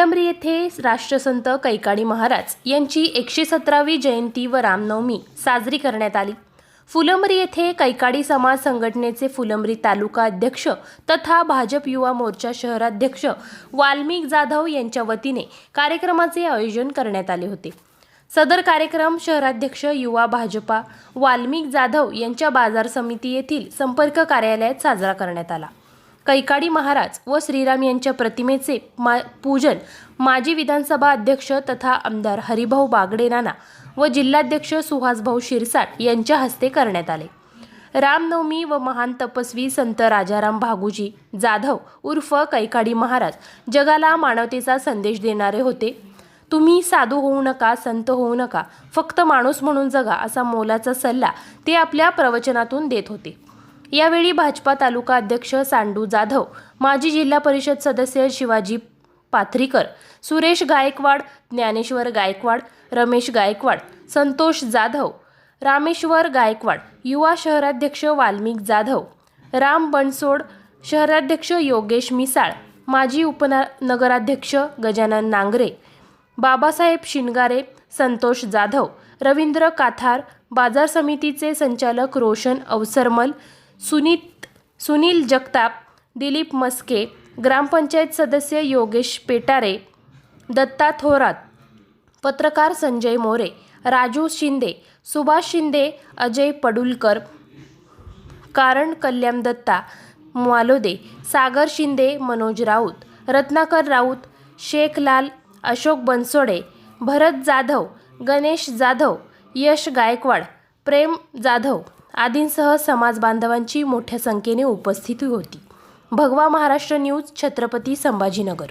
राष्ट्रसंत कैकाडी महाराज यांची एकशे सतरावी जयंती व रामनवमी साजरी करण्यात आली. फुलंब्री येथे कैकाडी समाज संघटनेचे फुलंब्री तालुका अध्यक्ष तथा भाजप युवा मोर्चा शहराध्यक्ष वाल्मिक जाधव यांच्या वतीने कार्यक्रमाचे आयोजन करण्यात आले होते. सदर कार्यक्रम शहराध्यक्ष युवा भाजपा वाल्मिक जाधव यांच्या बाजार समिती येथील संपर्क कार्यालयात साजरा करण्यात आला. कैकाडी महाराज व श्रीराम यांच्या प्रतिमेचे मा पूजन माजी विधानसभा अध्यक्ष तथा आमदार हरिभाऊ बागडे नाना व जिल्हाध्यक्ष सुहासभाऊ शिरसाट यांच्या हस्ते करण्यात आले. रामनवमी व महान तपस्वी संत राजाराम भागूजी जाधव उर्फ कैकाडी महाराज जगाला मानवतेचा संदेश देणारे होते. तुम्ही साधू होऊ नका संत होऊ नका फक्त माणूस म्हणून जगा असा मोलाचा सल्ला ते आपल्या प्रवचनातून देत होते. यावेळी भाजपा तालुका अध्यक्ष सांडू जाधव माजी जिल्हा परिषद सदस्य शिवाजी पाथरीकर सुरेश गायकवाड ज्ञानेश्वर गायकवाड रमेश गायकवाड संतोष जाधव रामेश्वर गायकवाड युवा शहराध्यक्ष वाल्मिक जाधव राम बनसोड शहराध्यक्ष योगेश मिसाळ माजी उपना नगराध्यक्ष गजानन नांगरे बाबासाहेब शिनगारे संतोष जाधव रवींद्र काथार बाजार समितीचे संचालक रोशन अवसरमल सुनीत सुनील जगताप दिलीप मस्के ग्रामपंचायत सदस्य योगेश पेटारे दत्ता थोरात पत्रकार संजय मोरे राजू शिंदे सुभाष शिंदे अजय पडुलकर कारण कल्याण दत्ता मालोदे सागर शिंदे मनोज राऊत रत्नाकर राऊत शेखलाल अशोक बनसोडे भरत जाधव गणेश जाधव यश गायकवाड प्रेम जाधव. आदींसह समाज बांधवांची मोठ्या संख्येने उपस्थिती होती. भगवा महाराष्ट्र न्यूज छत्रपती संभाजीनगर.